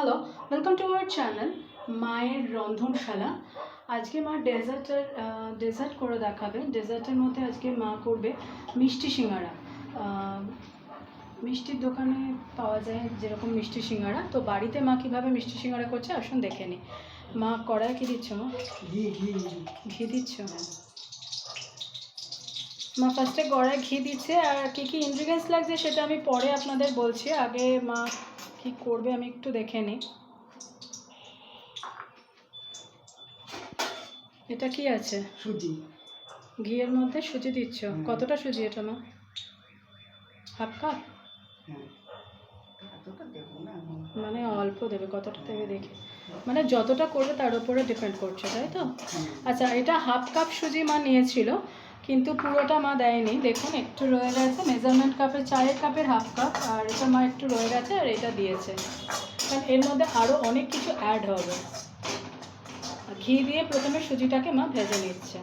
Hello welcome to our channel মায়ের রন্ধনশালা আজকে মা ডেজার্টের ডেজার্ট করে দেখাবে। ডেজার্টের মধ্যে আজকে মা করবে মিষ্টি সিঙ্গারা। মিষ্টির দোকানে পাওয়া যায় যেরকম মিষ্টি সিঙ্গারা। তো বাড়িতে মা কীভাবে মিষ্টি সিঙ্গারা করছে? আসুন দেখে নিই মা কড়াই কী দিচ্ছ? মা ঘি ঘি। ঘি দিচ্ছ? মা ফার্স্টে গড়ায় ঘি দিচ্ছে। আর কী কী ইনগ্রিডিয়েন্টস লাগছে সেটা আমি পরে আপনাদের বলছি। আগে মা কি করবে আমি একটু দেখে নিই এটা কি আছে? সুজি। ঘিয়ের মধ্যে সুজি দিচ্ছ? কতটা সুজি এটা মা? Half cup? হ্যাঁ। মানে অল্প দেবে কতটা দেবে দেখে। মানে যতটা করবে তার উপরে ডিপেন্ড করছে তাই তো? আচ্ছা এটা হাফ কাপ সুজি মা নিয়েছিল। কিন্তু পুরোটা মা দেয়নি। দেখুন, একটু রয়ে গেছে। মেজারমেন্ট কাপের চায়ের কাপের হাফ কাপ আর এটা মা একটু রয়ে গেছে, আর এটা দিয়েছে। কারণ এর মধ্যে আরও অনেক কিছু অ্যাড হবে। ঘি দিয়ে প্রথমে সুজিটাকে মা ভেজে নিচ্ছে।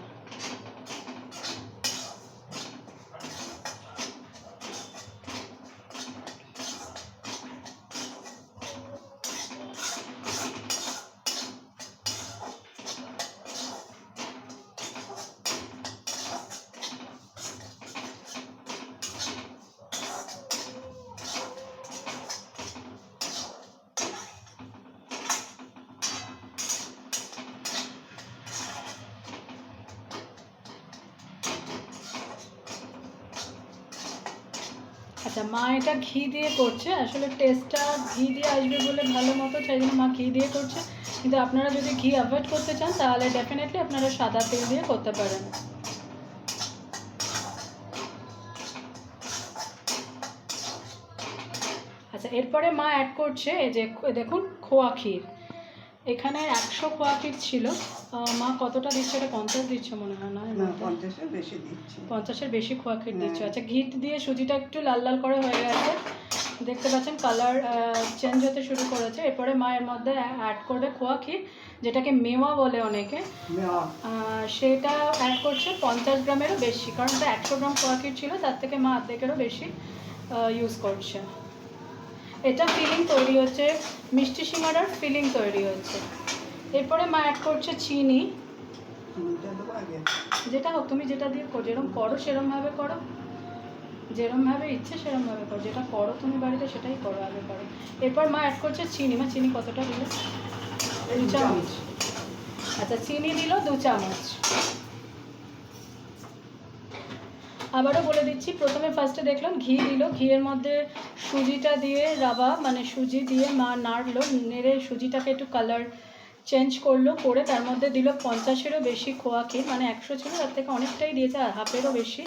আচ্ছা মা এটা ঘি দিয়ে করছে। আসলে টেস্টটা ঘি দিয়ে আসবে বলে ভালো মতো, সেই জন্য মা ঘি দিয়ে করছে। কিন্তু আপনারা যদি ঘি অ্যাভয়েড করতে চান, তাহলে ডেফিনেটলি আপনারা সাদা তেল দিয়ে করতে পারেন। আচ্ছা এরপরে মা অ্যাড করছে এই যে, দেখুন, খোয়া ক্ষীর। এখানে একশো ক্ষীর ছিল। মা কতটা দিচ্ছে এটা পঞ্চাশ দিচ্ছে মনে হয় না? পঞ্চাশের বেশি দিচ্ছি। পঞ্চাশের বেশি দিচ্ছ। হ্যাঁ। আচ্ছা ঘিট দিয়ে সুজিটা একটু লাল লাল করে হয়ে গেছে। দেখতে পাচ্ছেন কালার চেঞ্জ হতে শুরু করেছে। এরপরে মা এর মধ্যে অ্যাড করবে খোয়া ক্ষীর যেটাকে মেওয়া বলে অনেকে। সেটা অ্যাড করছে পঞ্চাশ গ্রামেরও বেশি কারণ এটা একশো গ্রাম খোয়া ক্ষীর ছিল তার থেকে মা অর্ধেকেরও বেশি ইউজ করছে। এটা ফিলিং তৈরি হচ্ছে, মিষ্টি সিঙ্গারার ফিলিং তৈরি হচ্ছে। এরপরে মা অ্যাড করছে চিনি। যেটা হোক, তুমি যেটা দিয়ে কর যেরকম করো, সেরমভাবে করো। যেরমভাবে ইচ্ছে, সেরমভাবে করো। যেটা করো, তুমি বাড়িতে সেটাই করো, আগে করো। এরপর মা অ্যাড করছে চিনি। মা, চিনি কতটা দিলে? দু চামচ। আচ্ছা চিনি দিল দু চামচ। আবারও বলে দিচ্ছি প্রথমে ফার্স্টে দেখলাম ঘি দিল ঘিয়ের মধ্যে সুজিটা দিয়ে রাবা মানে সুজি দিয়ে মা নাড়লো নেড়ে সুজিটাকে একটু কালার চেঞ্জ করল করে তার মধ্যে দিল পঞ্চাশেরও বেশি খোয়া ক্ষীর মানে একশো ছিল তার থেকে অনেকটাই দিয়েছে আর হাফেরও বেশি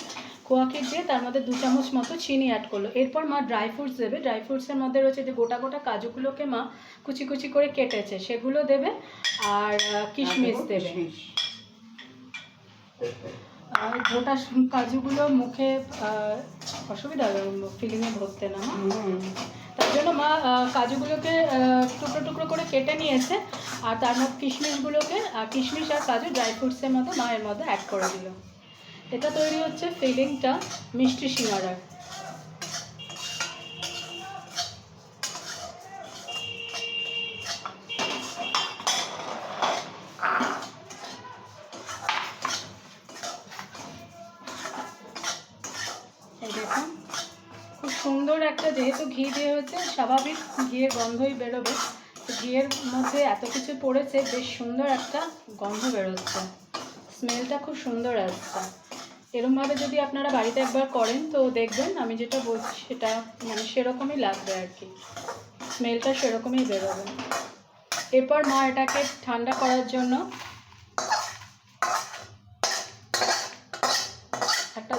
খোয়া ক্ষীর দিয়ে তার মধ্যে দু চামচ মতো চিনি অ্যাড করল। এরপর মা ড্রাই ফ্রুটস দেবে ড্রাই ফ্রুটসের মধ্যে রয়েছে যে গোটা গোটা কাজুগুলোকে মা কুচি কুচি করে কেটেছে সেগুলো দেবে আর কিশমিশ দেবো। আর গোটা কাজুগুলো মুখে অসুবিধা হবে ফিলিংয়ে ভরতে না তার জন্য মা কাজুগুলোকে টুকরো টুকরো করে কেটে নিয়েছে আর তার মধ্যে কিশমিশগুলোকে আর কিশমিশ আর কাজু ড্রাই ফ্রুটসের মধ্যে মায়ের মধ্যে অ্যাড করে দিল। এটা তৈরি হচ্ছে ফিলিংটা মিষ্টি সিঙ্গারার। স্বাভাবিক ঘিয়ের গন্ধই বেরোবে। ঘিয়ের মধ্যে এত কিছু পড়েছে, বেশ সুন্দর একটা গন্ধ বেরোচ্ছে। স্মেলটা খুব সুন্দর আসছে। এরমভাবে যদি আপনারা বাড়িতে একবার করেন তো দেখবেন, আমি যেটা বলছি সেটা মানে সেরকমই লাগবে আর কি। স্মেলটা সেরকমই বেরোবে। এরপর মা এটাকে ঠান্ডা করার জন্য একটা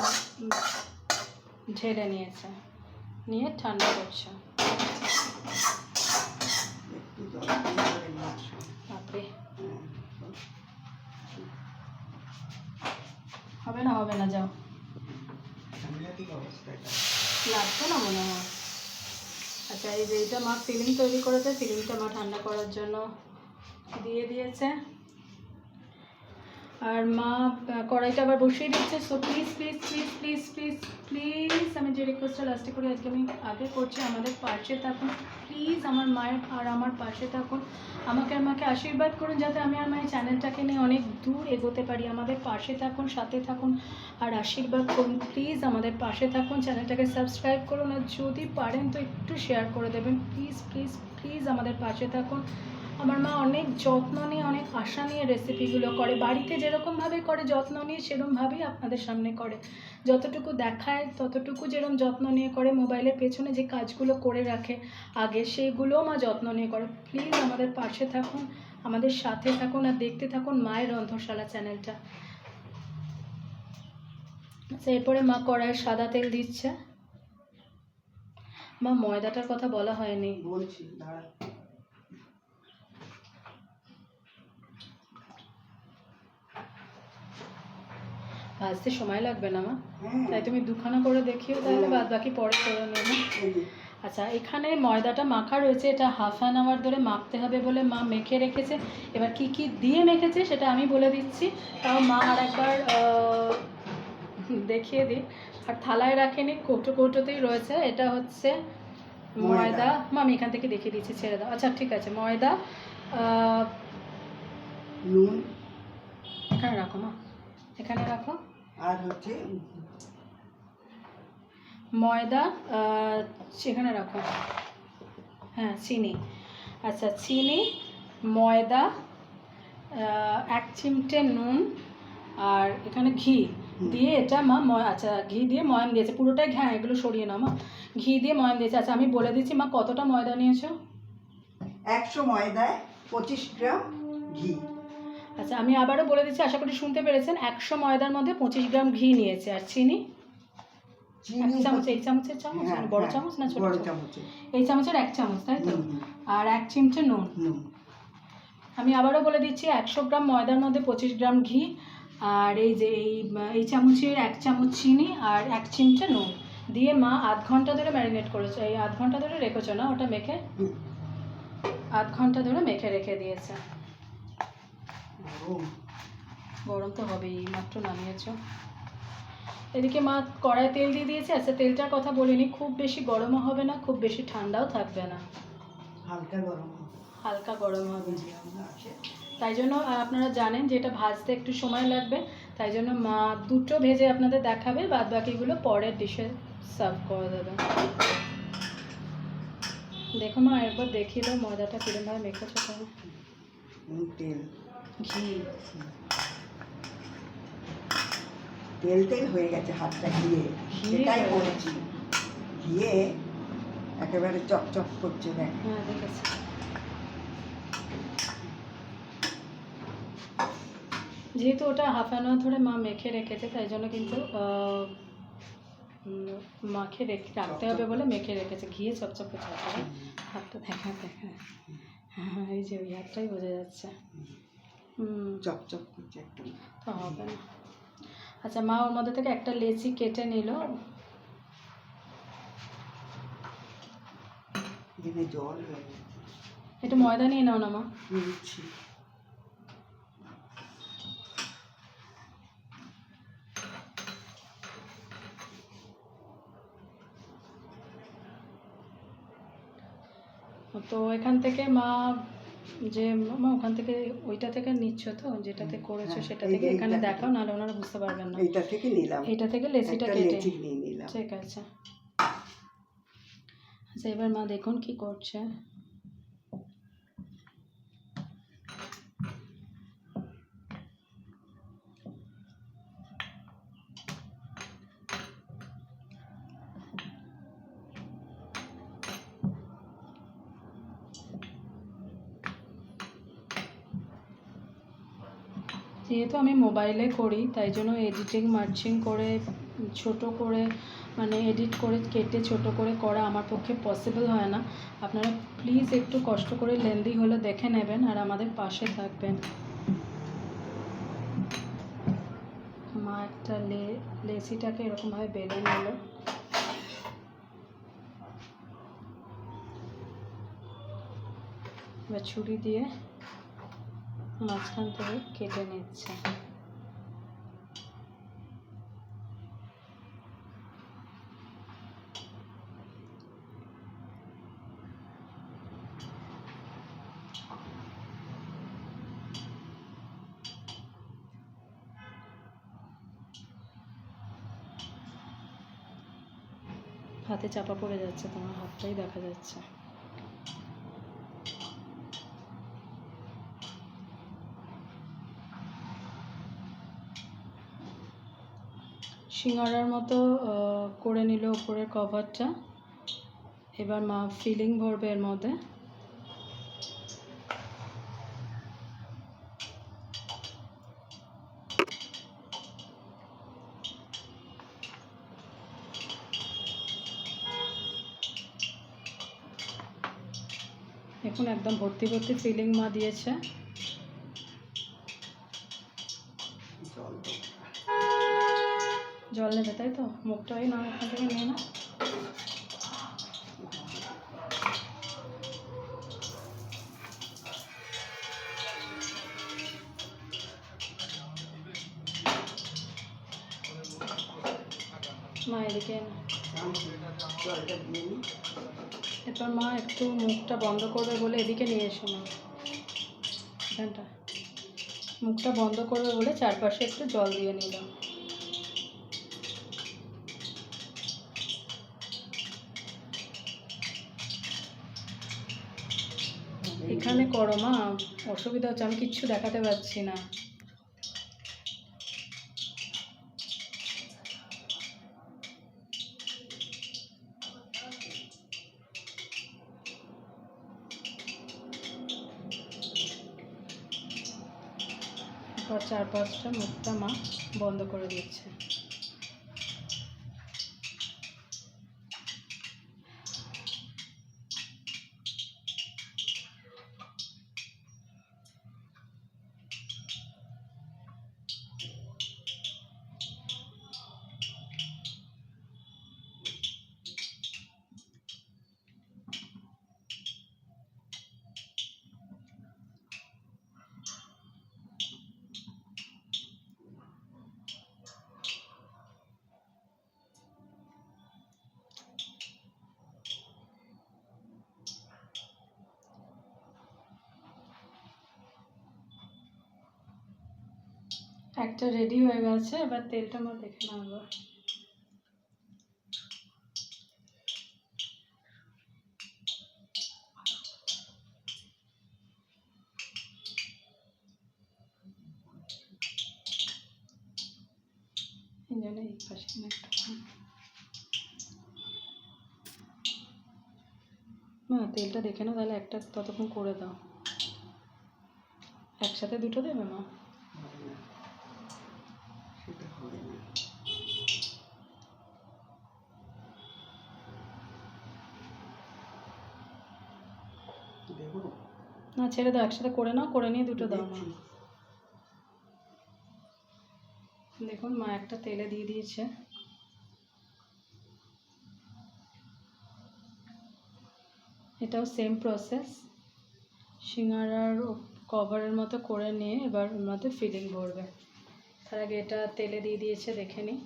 ঢেলে নিয়েছে। নিয়ে ঠান্ডা করছে একটু জল দিয়ে করে নিচ্ছি। বাপরে হ্যাঁ। হবে না হবে না, যাও। লাগতো না মনে হয়। আচ্ছা এই যে এইটা মা ফিলিং তৈরি করেছে ফিলিংটা মা ঠান্ডা করার জন্য দিয়ে দিয়েছে। আর মা কড়াইটা আবার বসিয়ে দিচ্ছে। So please please please please please please আমি যে রিকোয়েস্টটা লাস্টে করি, আজকে আমি আগে করছি আমাদের পাশে থাকুন। প্লিজ আমার মায়ের আর আমার পাশে থাকুন। আমাকে আমাকে আশীর্বাদ করুন যাতে আমি আর মায়ের চ্যানেলটাকে নিয়ে অনেক দূর এগোতে পারি। আমাদের পাশে থাকুন, সাথে থাকুন আর আশীর্বাদ করুন। প্লিজ আমাদের পাশে থাকুন। চ্যানেলটাকে সাবস্ক্রাইব করুন। আর যদি পারেন, তো একটু শেয়ার করে দেবেন। প্লিজ প্লিজ প্লিজ আমাদের পাশে থাকুন। আমার মা অনেক যত্ন নিয়ে, অনেক আশা নিয়ে রেসিপিগুলো করে। বাড়িতে যেরকমভাবে করে যত্ন নিয়ে, সেরকমভাবেই আপনাদের সামনে করে। যতটুকু দেখায়, ততটুকু যেরকম যত্ন নিয়ে করে, মোবাইলের পেছনে যে কাজগুলো করে রাখে, আগে সেগুলোও মা যত্ন নিয়ে করে। প্লিজ আমাদের পাশে থাকুন, আমাদের সাথে থাকুন আর দেখতে থাকুন মায়ের রন্ধনশালা চ্যানেলটা। আচ্ছা এরপরে মা কড়াইয়ে সাদা তেল দিচ্ছে। মা ময়দাটার কথা বলা হয়নি। বলছি দাঁড়া ভাজতে সময় লাগবে না মা। হ্যাঁ। তাই তুমি দুখানা করে দেখিও তাহলে বাদ বাকি পরে করে নেব। আচ্ছা এখানে ময়দাটা মাখা রয়েছে এটা হাফ অ্যান আওয়ার ধরে মাখতে হবে বলে মা মেখে রেখেছে। এবার কি কি দিয়ে মেখেছে সেটা আমি বলে দিচ্ছি। তাও মা আর একবার দেখিয়ে দিই আর থালায় রাখেনি কৌটো কৌটোতেই রয়েছে। এটা হচ্ছে ময়দা। ময়দা। মা আমি এখান থেকে দেখিয়ে দিচ্ছি ছেড়ে দাও। আচ্ছা ঠিক আছে ময়দা নুন। এখানে রাখো মা। এখানে রাখো। আর হচ্ছে ময়দা সেখানে রাখো। হ্যাঁ চিনি। আচ্ছা চিনি ময়দা এক চিমটে নুন আর এখানে ঘি। দিয়ে এটা মা আচ্ছা ঘি দিয়ে ময়াম দিয়েছে। পুরোটাই হ্যাঁ এগুলো সরিয়ে নাও মা। ঘি দিয়ে ময়াম দিয়েছে। আচ্ছা আমি বলে দিচ্ছি মা কতটা ময়দা নিয়েছো? একশো ময়দায় পঁচিশ গ্রাম ঘি। আচ্ছা আমি আবারও বলে দিচ্ছি আশা করি শুনতে পেরেছেন। একশো ময়দার মধ্যে পঁচিশ গ্রাম ঘি নিয়েছে। আর চিনি? এক চামচ এই চামচের চামচ হ্যাঁ, মানে বড় হ্যাঁ, চামচ না ছোট চামচ? এই চামচের এক চামচ তাই তো? আর এক চিমটে নুন। আমি আবারও বলে দিচ্ছি একশো গ্রাম ময়দার মধ্যে পঁচিশ গ্রাম ঘি আর এই যে এই এই চামচের এক চামচ চিনি আর এক চিমটে নুন। দিয়ে মা আধ ঘণ্টা ধরে ম্যারিনেট করেছে। এই আধ ঘণ্টা ধরে রেখেছো না? ওটা মেখে? আধ ঘণ্টা ধরে মেখে রেখে দিয়েছে। গরম। গরম তো হবেই মাত্র নামিয়েছো। এদিকে মা কড়াই তেল দিয়ে দিয়েছে আচ্ছা তেলটার কথা বলিনি খুব বেশি গরমও হবে না খুব বেশি ঠান্ডাও থাকবে না। হালকা গরম হালকা গরম হবে। হবে তাই জন্য আপনারা জানেন যে এটা ভাজতে একটু সময় লাগবে তাই জন্য মা দুটো ভেজে আপনাদের দেখাবে বাদ বাকিগুলো পরের ডিশে সার্ভ করে দেবে দেখো মা একবার দেখিয়ে দাও ময়দাটা কিরমভাবে মেখেছো তেল। ঘি। তেল তেল হয়ে গেছে হাতটা ঘিয়ে সেটাই হয়ে বলছি। ঘিয়ে একেবারে চকচক করছে দেখ। হ্যাঁ যেহেতু ওটা হাফ অ্যান আওয়ার ধরে মা মেখে রেখেছে তাই জন্য কিন্তু মাখে রেখে রাখতে হবে বলে মেখে রেখেছে। ঘিয়ে চপচপ করছে। হাতটা। হাতটা দেখা। দেখা হ্যাঁ এই যে ওই হাতটাই বোঝা যাচ্ছে। হুম। চকচক করছে একটু তো হবে না। আচ্ছা মা ওর মধ্যে থেকে একটা লেচি কেটে নিল। জল একটু ময়দা নিয়ে নাও না মা। নিচ্ছি। তো এখান থেকে মা যে মামা ওখান থেকে ওইটা থেকে নিচ্ছ তো যেটাতে করেছ হ্যাঁ, সেটা থেকে এখানে এইটা দেখাও নাহলে ওনারা বুঝতে পারবেন না। এইটা থেকে নিলাম। এটা থেকে লেসিটা কেটে। নিলাম। ঠিক আছে। আচ্ছা এবার মা দেখুন কি করছে। যেহেতু আমি মোবাইলে করি, তাই জন্য এডিটিং মার্চিং করে, ছোট করে মানে এডিট করে, কেটে ছোট করে করা আমার পক্ষে পসিবল হয় না। আপনারা প্লিজ একটু কষ্ট করে লেন্দি হলে দেখে নেবেন আর আমাদের পাশে থাকবেন। মা একটা লে লেচিটাকে এরকমভাবে বেলে নিল। এবার ছুরি দিয়ে মাঝখান থেকে কেটে নিচ্ছে। হাতে চাপা পড়ে যাচ্ছে তোমার হাতটাই দেখা যাচ্ছে। সিঙ্গারার মতো করে নিল উপরের কভারটা। এবার মা ফিলিং ভরবে এর মধ্যে। এখন একদম ভর্তি ভর্তি ফিলিং মা দিয়েছে। জল নেবে তাই তো? মুখটাই না ওখান থেকে নিয়ে না মা, এদিকে এরপর মা একটু মুখটা বন্ধ করবে বলে এদিকে নিয়ে এসো মা। মুখটা বন্ধ করবে বলে চারপাশে একটু জল দিয়ে নিলাম। করো, মা। অসুবিধা হচ্ছে, আমি কিচ্ছু দেখাতে পারছি না। চার পাঁচটা মুখটা মা বন্ধ করে দিচ্ছে। একটা রেডি হয়ে গেছে, এবার তেলটা আমার দেখে জন্য এই না, তেলটা দেখে নাও, তাহলে একটা ততক্ষণ করে দাও। একসাথে দুটো দেবে মা হবে না সেটা হবে না দেবো না ছেড়ে দাও একসাথে করে নাও করে নিয়ে দুটো দাও মা। দেখুন মা একটা তেলে দিয়ে দিয়েছে। এটাও সেম প্রসেস সিঙ্গারার কভারের মতো করে নিয়ে এবার ওর মধ্যে ফিলিং ভরবে। তার আগে এটা তেলে দিয়ে দিয়েছে দেখে নিই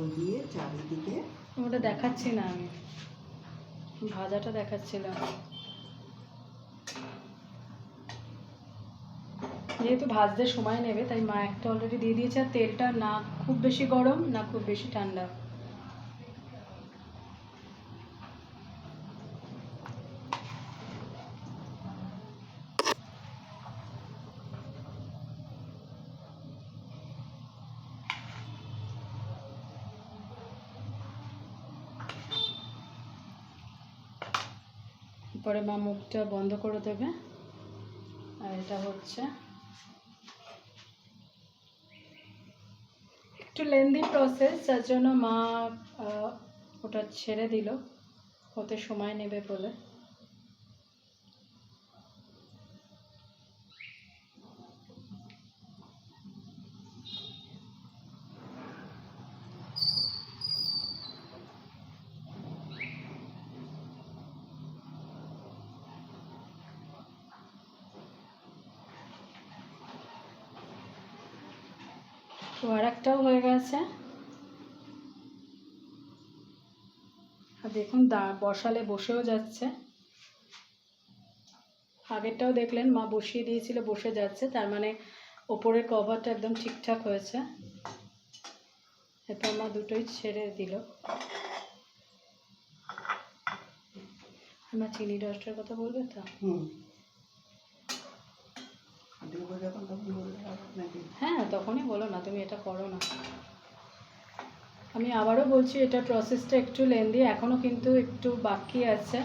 জল দিয়ে চারিদিকে ওটা দেখাচ্ছি না আমি। ভাজাটা দেখাচ্ছিলাম। যেহেতু ভাজতে সময় নেবে, তাই মা একটা অলরেডি দিয়ে দিয়েছে। আর তেলটা না, খুব বেশি গরম, না খুব বেশি ঠান্ডা। পরে মা মুখটা বন্ধ করে দেবে। আর এটা হচ্ছে একটু লেন্দি প্রসেস যার জন্য মা ওটা ছেড়ে দিল হতে সময় নেবে বলে। আর একটাও হয়ে গেছে। আর দেখুন দা, বসালে বসেও যাচ্ছে। আগেরটাও দেখলেন, মা বসিয়ে দিয়েছিল, বসে যাচ্ছে। তার মানে ওপরের কভারটা একদম ঠিকঠাক হয়েছে। এরপর মা দুটোই ছেড়ে দিল। আমার চিনি রসটার কথা বলবে তো? হুম। হ্যাঁ তখনই বলো না, তুমি এটা করো না। আমি আবারও বলছি, এটা প্রসেসটা একটু লেন্দি এখনও কিন্তু একটু বাকি আছে।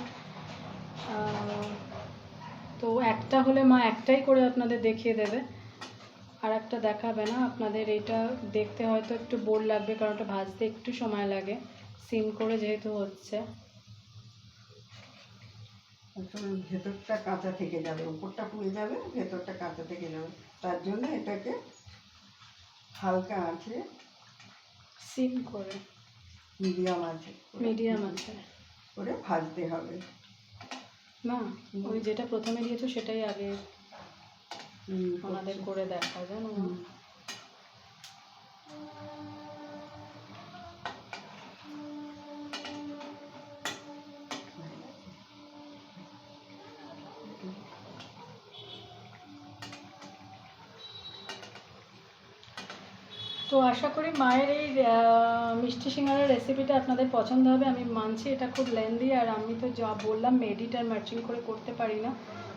তো একটা হলে মা একটাই করে আপনাদের দেখিয়ে দেবে, আর একটা দেখাবে না। আপনাদের এটা দেখতে হয়তো একটু বোর লাগবে, কারণ ওটা ভাজতে একটু সময় লাগে। সিম করে যেহেতু হচ্ছে। আসলে ভেতরটা কাঁচা থেকে যাবে উপরটা পুড়ে যাবে ভেতরটা কাঁচা থেকে যাবে। তার জন্য এটাকে হালকা আছে সিম করে মিডিয়াম আছে মিডিয়াম আছে করে ভাজতে হবে। না ওই যেটা প্রথমে দিয়েছ সেটাই আগে ওনাদের করে দেখা জানো? তো আশা করি মায়ের এই মিষ্টি সিঙ্গারের রেসিপিটা আপনাদের পছন্দ হবে। আমি মানছি এটা খুব লেন্দি আর আমি তো যা বললাম এডিট আর ম্যাচিং করে করতে পারি না।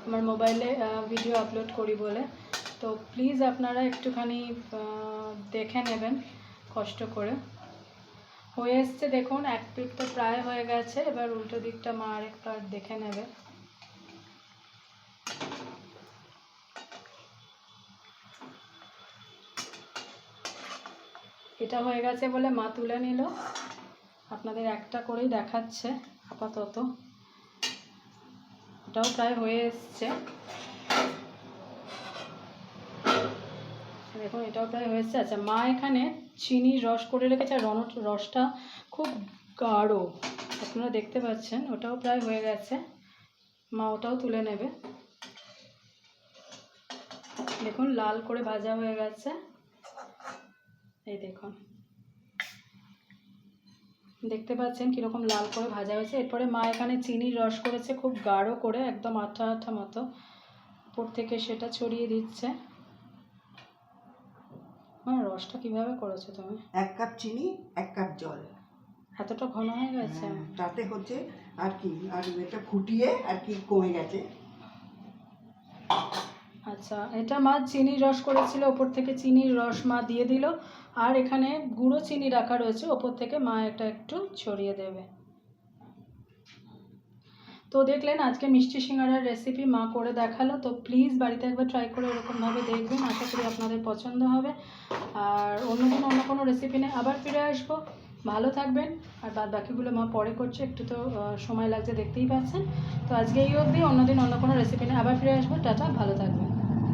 আমার মোবাইলে ভিডিও আপলোড করি বলে। তো প্লিজ আপনারা একটুখানি দেখে নেবেন কষ্ট করে। হয়ে এসছে দেখুন, এক পিঠ তো প্রায় হয়ে গেছে। এবার উল্টো দিকটা মা আরেকবার দেখে নেবে। এটা হয়ে গেছে বলে মা তুলে নিল। আপনাদের একটা করেই দেখাচ্ছে আপাতত। ওটাও প্রায় হয়ে এসছে। দেখুন, এটাও প্রায় হয়ে এসছে। আচ্ছা মা এখানে চিনির রস করে রেখেছে, আর রন রসটা খুব গাঢ়। আপনারা দেখতে পাচ্ছেন, ওটাও প্রায় হয়ে গেছে। মা ওটাও তুলে নেবে। দেখুন, লাল করে ভাজা হয়ে গেছে। এই দেখুন। দেখতে পাচ্ছেন কীরকম লাল করে ভাজা হয়েছে। এরপরে মা এখানে চিনির রস করেছে খুব গাঢ় করে একদম আঠা আঠা মতো। উপর থেকে সেটা ছড়িয়ে দিচ্ছে। হ্যাঁ রসটা কীভাবে করেছ তুমি? এক কাপ চিনি এক কাপ জল। এতটা ঘন হয়ে গেছে? হ্যাঁ, তাতে হচ্ছে আর কি আর এটা ফুটিয়ে আর কি কমে গেছে। আচ্ছা এটা মা চিনির রস করেছিল, ওপর থেকে চিনির রস মা দিয়ে দিল, আর এখানে গুঁড়ো চিনি রাখা রয়েছে, ওপর থেকে মা এটা একটু ছড়িয়ে দেবে। তো দেখলেন, আজকে মিষ্টি সিঙ্গারার রেসিপি মা করে দেখাল, তো প্লিজ বাড়িতে একবার ট্রাই করে এরকমভাবে দেখবেন, আশা করি আপনাদের পছন্দ হবে। আর অন্য কোনো অন্য কোনো রেসিপি নিয়ে আবার ফিরে আসব। ভালো থাকবেন, আর বাদ বাকিগুলো মা পরে করছে, একটু তো সময় লাগছে দেখতেই পাচ্ছেন। তো আজকে এই অবধি, অন্যদিন অন্য কোনো রেসিপি নিয়ে আবার ফিরে আসব। টাটা, ভালো থাকবেন।